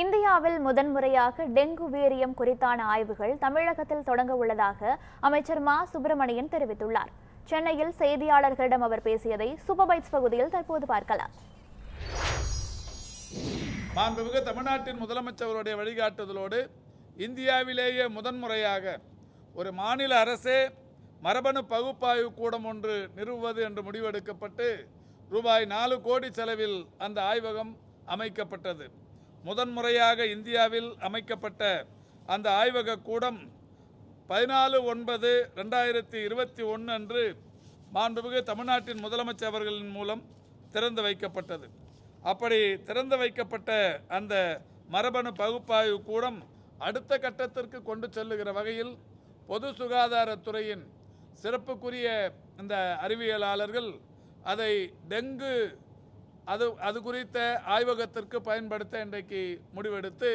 இந்தியாவில் முதன்முறையாக டெங்கு வீரியம் குறித்தான ஆய்வுகள் தமிழகத்தில் தொடங்க உள்ளதாக அமைச்சர் மா. சுப்பிரமணியன் தெரிவித்துள்ளார். சென்னையில் செய்தியாளர்களிடம் அவர் பேசியதை சூப்பர்பைட்ஸ் பகுதியில் தற்போது பார்க்கலாம். மாண்புமிகு தமிழ்நாட்டின் முதலமைச்சருடைய வழிகாட்டுதலோடு இந்தியாவிலேயே முதன்முறையாக ஒரு மாநில அரசே மரபணு பகுப்பாய்வு கூடம் ஒன்று நிறுவுவது என்று முடிவெடுக்கப்பட்டு ரூபாய் நாலு கோடி செலவில் அந்த ஆய்வகம் அமைக்கப்பட்டது. முதன்முறையாக இந்தியாவில் அமைக்கப்பட்ட அந்த ஆய்வக கூடம் பதினாலு ஒன்பது ரெண்டாயிரத்தி இருபத்தி ஒன்று அன்று மாண்புமிகு தமிழ்நாட்டின் முதலமைச்சர் அவர்களின் மூலம் திறந்து வைக்கப்பட்டது. அப்படி திறந்து வைக்கப்பட்ட அந்த மரபணு பகுப்பாய்வு கூடம் அடுத்த கட்டத்திற்கு கொண்டு செல்லுகிற வகையில் பொது சுகாதாரத்துறையின் சிறப்புக்குரிய இந்த அறிவியலாளர்கள் அதை டெங்கு அது அது குறித்த ஆய்வகத்திற்கு பயன்படுத்த இன்றைக்கு முடிவெடுத்து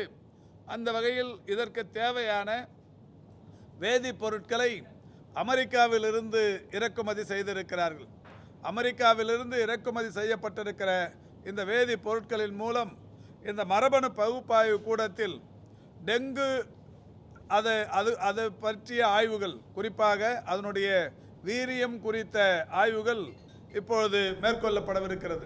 அந்த வகையில் இதற்கு தேவையான வேதிப்பொருட்களை அமெரிக்காவிலிருந்து இறக்குமதி செய்திருக்கிறார்கள். அமெரிக்காவிலிருந்து இறக்குமதி செய்யப்பட்டிருக்கிற இந்த வேதிப்பொருட்களின் மூலம் இந்த மரபணு பகுப்பாய்வு கூடத்தில் டெங்கு அது அது அது பற்றிய ஆய்வுகள் குறிப்பாக அதனுடைய வீரியம் குறித்த ஆய்வுகள் இப்பொழுது மேற்கொள்ளப்படவிருக்கிறது.